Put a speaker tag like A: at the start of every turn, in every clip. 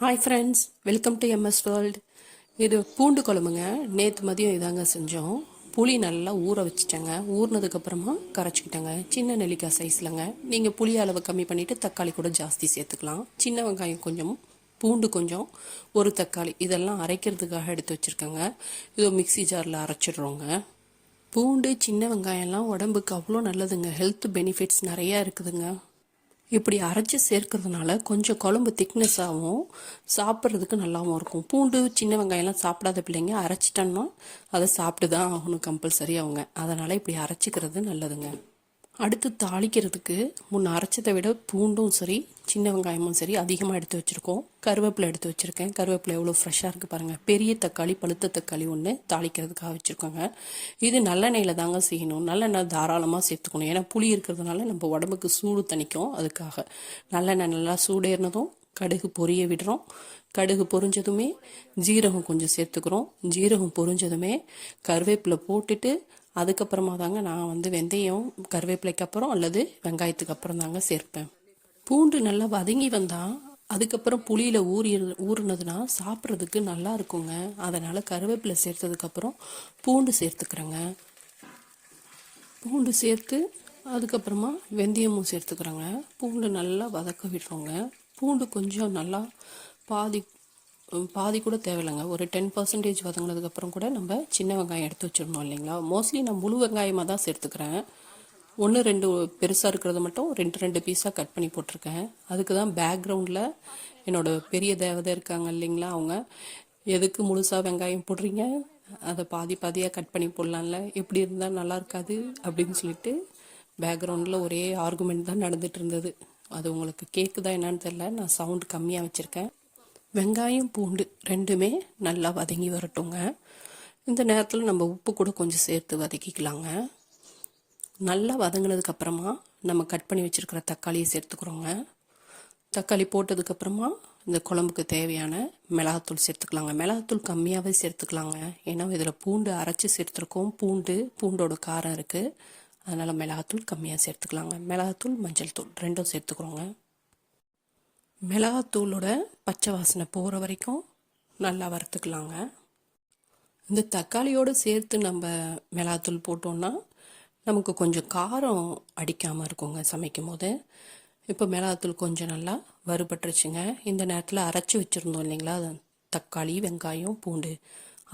A: Hi friends welcome to M S world இது பூண்டு குழம்புங்க. நேற்று மதியம் இதாங்க செஞ்சோம். புளி நல்லா ஊற வச்சுட்டேங்க. ஊறினதுக்கப்புறமா கரைச்சிக்கிட்டேங்க. சின்ன நெல்லிக்காய் சைஸ்லங்க நீங்கள் புளி அளவை கம்மி பண்ணிவிட்டு தக்காளி கூட ஜாஸ்தி சேர்த்துக்கலாம். சின்ன வெங்காயம் கொஞ்சம் பூண்டு கொஞ்சம் ஒரு தக்காளி. இதெல்லாம் அரைக்கிறதுக்காக எடுத்து வச்சுருக்கேங்க. இதோ மிக்ஸி ஜாரில் அரைச்சிடுறோங்க. பூண்டு சின்ன வெங்காயம்லாம் உடம்புக்கு அவ்வளோ நல்லதுங்க. ஹெல்த் பெனிஃபிட்ஸ் நிறையா இருக்குதுங்க. இப்படி அரைச்சி சேர்க்கறதுனால கொஞ்சம் குழம்பு திக்னஸாகவும் சாப்பிட்றதுக்கு நல்லாவும் இருக்கும். பூண்டு சின்ன வெங்காயம்லாம் சாப்பிடாத பிள்ளைங்க அரைச்சிட்டோன்னா அதை சாப்பிட்டு தான் ஆகணும் கம்பல்சரி அவங்க. அதனால் இப்படி அரைச்சிக்கிறது நல்லதுங்க. அடுத்து தாளிக்கிறதுக்கு முன்ன அரைச்சதை விட பூண்டும் சரி சின்ன வெங்காயமும் சரி அதிகமாக எடுத்து வச்சுருக்கோம். கருவேப்பிலை எடுத்து வச்சுருக்கேன். கருவேப்பிலை எவ்வளோ ஃப்ரெஷ்ஷாக இருக்குது பாருங்கள் பெரிய தக்காளி பழுத்த தக்காளி ஒன்று தாளிக்கிறதுக்காக வச்சுருக்கோங்க. இது நல்லெண்ணெயில் தாங்க செய்யணும். நல்லெண்ணெய் தாராளமாக சேர்த்துக்கணும். ஏன்னா புளி இருக்கிறதுனால நம்ம உடம்புக்கு சூடு தணிக்கும் அதுக்காக. நல்லெண்ணெய் நல்லா சூடேறினதும் கடுகு பொரிய விடுறோம். கடுகு பொரிஞ்சதுமே ஜீரகம் கொஞ்சம் சேர்த்துக்கிறோம். ஜீரகம் பொரிஞ்சதுமே கருவேப்பிலை போட்டுட்டு அதுக்கப்புறமா தாங்க நான் வந்து வெந்தயம் கருவேப்பிலைக்கு அப்புறம் அல்லது வெங்காயத்துக்கு அப்புறம் தாங்க சேர்ப்பேன். பூண்டு நல்லா வதங்கி வந்தால் அதுக்கப்புறம் புளியில் ஊறி ஊறுனதுன்னா சாப்பிட்றதுக்கு நல்லா இருக்குங்க. அதனால் கருவேப்பிலை சேர்த்ததுக்கப்புறம் பூண்டு சேர்த்துக்கிறேங்க. பூண்டு சேர்த்து அதுக்கப்புறமா வெந்தயமும் சேர்த்துக்கிறேங்க. பூண்டு நல்லா வதக்க விடுறோங்க பூண்டு கொஞ்சம் நல்லா பாதி பாதி கூட தேவையில்லைங்க. ஒரு டென் பர்சன்டேஜ் வதங்கினதுக்கப்புறம் கூட நம்ம சின்ன வெங்காயம் எடுத்து வச்சிடணும் இல்லைங்களா? மோஸ்ட்லி நான் முழு வெங்காயமாக தான் சேர்த்துக்கிறேன். ஒன்று ரெண்டு பெருசாக இருக்கிறத மட்டும் ரெண்டு ரெண்டு பீஸாக கட் பண்ணி போட்டிருக்கேன். அதுக்கு தான் பேக்ரவுண்டில் என்னோட பெரிய தேவதை இருக்காங்க இல்லைங்களா அவங்க. எதுக்கு முழுசாக வெங்காயம் போடுறீங்க? அதை பாதி பாதியாக கட் பண்ணி போடலாம்ல. எப்படி இருந்தால் நல்லா இருக்காது அப்படின்னு சொல்லிட்டு பேக்ரவுண்டில் ஒரே ஆர்குமெண்ட் தான் நடந்துட்டு இருந்தது. அது உங்களுக்கு கேட்குதா என்னன்னு தெரில நான் சவுண்ட் கம்மியாக வச்சுருக்கேன். வெங்காயம் பூண்டு ரெண்டுமே நல்லா வதங்கி வரட்டுங்க. இந்த நேரத்தில் நம்ம உப்பு கூட கொஞ்சம் சேர்த்து வதக்கிக்கலாங்க. நல்லா வதங்கினதுக்கு அப்புறமா நம்ம கட் பண்ணி வச்சுருக்கிற தக்காளியை சேர்த்துக்கிறோங்க. தக்காளி போட்டதுக்கப்புறமா இந்த குழம்புக்கு தேவையான மிளகாத்தூள் சேர்த்துக்கலாங்க. மிளகாத்தூள் கம்மியாகவே சேர்த்துக்கலாங்க. ஏன்னா இதில் பூண்டு அரைச்சி சேர்த்துருக்கோம். பூண்டு பூண்டோட காரம் இருக்குது அதனால் மிளகாத்தூள் கம்மியாக சேர்த்துக்கலாங்க. மிளகாத்தூள் மஞ்சள் தூள் ரெண்டும் சேர்த்துக்கிறோங்க. மிளகாத்தூளோட பச்சை வாசனை போகிற வரைக்கும் நல்லா வறுத்துக்கலாங்க. இந்த தக்காளியோடு சேர்த்து நம்ம மிளகாத்தூள் போட்டோன்னா நமக்கு கொஞ்சம் காரம் அடிக்காமல் இருக்குங்க சமைக்கும் போது இப்போ மிளகாத்தூள் கொஞ்சம் நல்லா வறுபட்டுருச்சுங்க. இந்த நேரத்தில் அரைச்சி வச்சுருந்தோம் இல்லைங்களா? தக்காளி வெங்காயம் பூண்டு.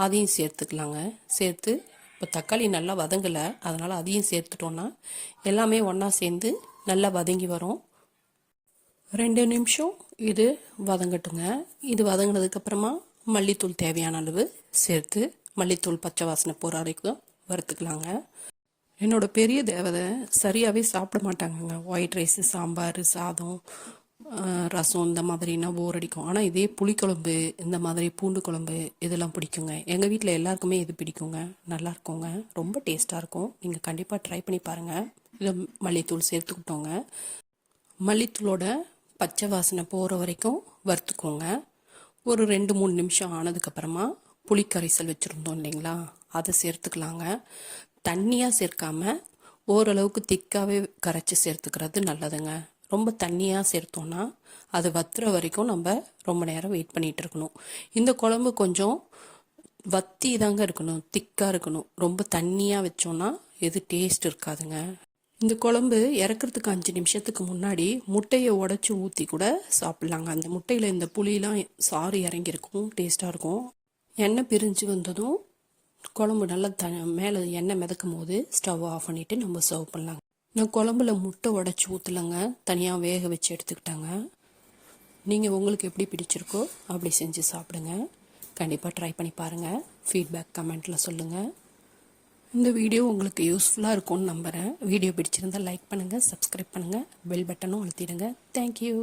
A: அதையும் சேர்த்துக்கலாங்க. சேர்த்து இப்போ தக்காளி நல்லா வதங்கலை. அதனால் அதையும் சேர்த்துட்டோன்னா எல்லாமே ஒன்றா சேர்ந்து நல்லா வதங்கி வரும். ரெண்டு நிமிஷம் இது வதங்கட்டுங்க. இது வதங்கினதுக்கப்புறமா மல்லித்தூள் தேவையான அளவு சேர்த்து மல்லித்தூள் பச்சை வாசனை போகிற வரைக்கும் வறுத்துக்கலாங்க. என்னோட பெரிய தேவதை சரியாகவே சாப்பிட மாட்டாங்கங்க. ஒயிட் ரைஸு சாம்பார் சாதம் ரசம் இந்த மாதிரினா போர் அடிக்கும். ஆனால் இதே புளிக்குழம்பு இந்த மாதிரி பூண்டு குழம்பு இதெல்லாம் பிடிக்குங்க. எங்கள் வீட்டில் எல்லாருக்குமே இது பிடிக்குங்க. நல்லா இருக்குங்க. ரொம்ப டேஸ்ட்டாக இருக்கும். நீங்கள் கண்டிப்பாக ட்ரை பண்ணி பாருங்கள் இதில் மல்லித்தூள் சேர்த்துக்கிட்டோங்க. மல்லித்தூளோட பச்சை வாசனை போகிற வரைக்கும் வறுத்துக்கோங்க. ஒரு ரெண்டு மூணு நிமிஷம் ஆனதுக்கப்புறமா புளிக்கரைசல் வச்சுருந்தோம் இல்லைங்களா? அதை சேர்த்துக்கலாங்க. தண்ணியாக சேர்க்காம ஓரளவுக்கு திக்காகவே கரைச்சி சேர்த்துக்கிறது நல்லதுங்க. ரொம்ப தண்ணியாக சேர்த்தோன்னா அது வத்துற வரைக்கும் நம்ம ரொம்ப நேரம் வெயிட் பண்ணிகிட்டு இருக்கணும். இந்த குழம்பு கொஞ்சம் வத்தி தாங்க இருக்கணும் திக்காக இருக்கணும். ரொம்ப தண்ணியாக வச்சோன்னா எது டேஸ்ட் இருக்காதுங்க. இந்த குழம்பு இறக்குறதுக்கு அஞ்சு நிமிஷத்துக்கு முன்னாடி முட்டையை உடச்சி ஊற்றி கூட சாப்பிட்லாங்க. அந்த முட்டையில் இந்த புளியெலாம் சாறு இறங்கியிருக்கும் டேஸ்ட்டாக இருக்கும். எண்ணெய் பிரிஞ்சு வந்ததும் குழம்பு நல்லா த மேலே எண்ணெய் மிதக்கும் போது ஸ்டவ் ஆஃப் பண்ணிவிட்டு நம்ம சர்வ் பண்ணலாங்க நான் குழம்புல முட்டை உடச்சி ஊற்றலைங்க தனியாக வேக வச்சு எடுத்துக்கிட்டாங்க. நீங்கள் உங்களுக்கு எப்படி பிடிச்சிருக்கோ அப்படி செஞ்சு சாப்பிடுங்க. கண்டிப்பாக ட்ரை பண்ணி பாருங்கள் ஃபீட்பேக் கமெண்ட்டில் சொல்லுங்கள் இந்த வீடியோ உங்களுக்கு யூஸ்ஃபுல்லாக இருக்கும்னு நம்புகிறேன் வீடியோ பிடிச்சிருந்தால் லைக் பண்ணுங்கள் சப்ஸ்கிரைப் பண்ணுங்கள் பெல் பட்டனும் அழுத்திடுங்க. தேங்க்யூ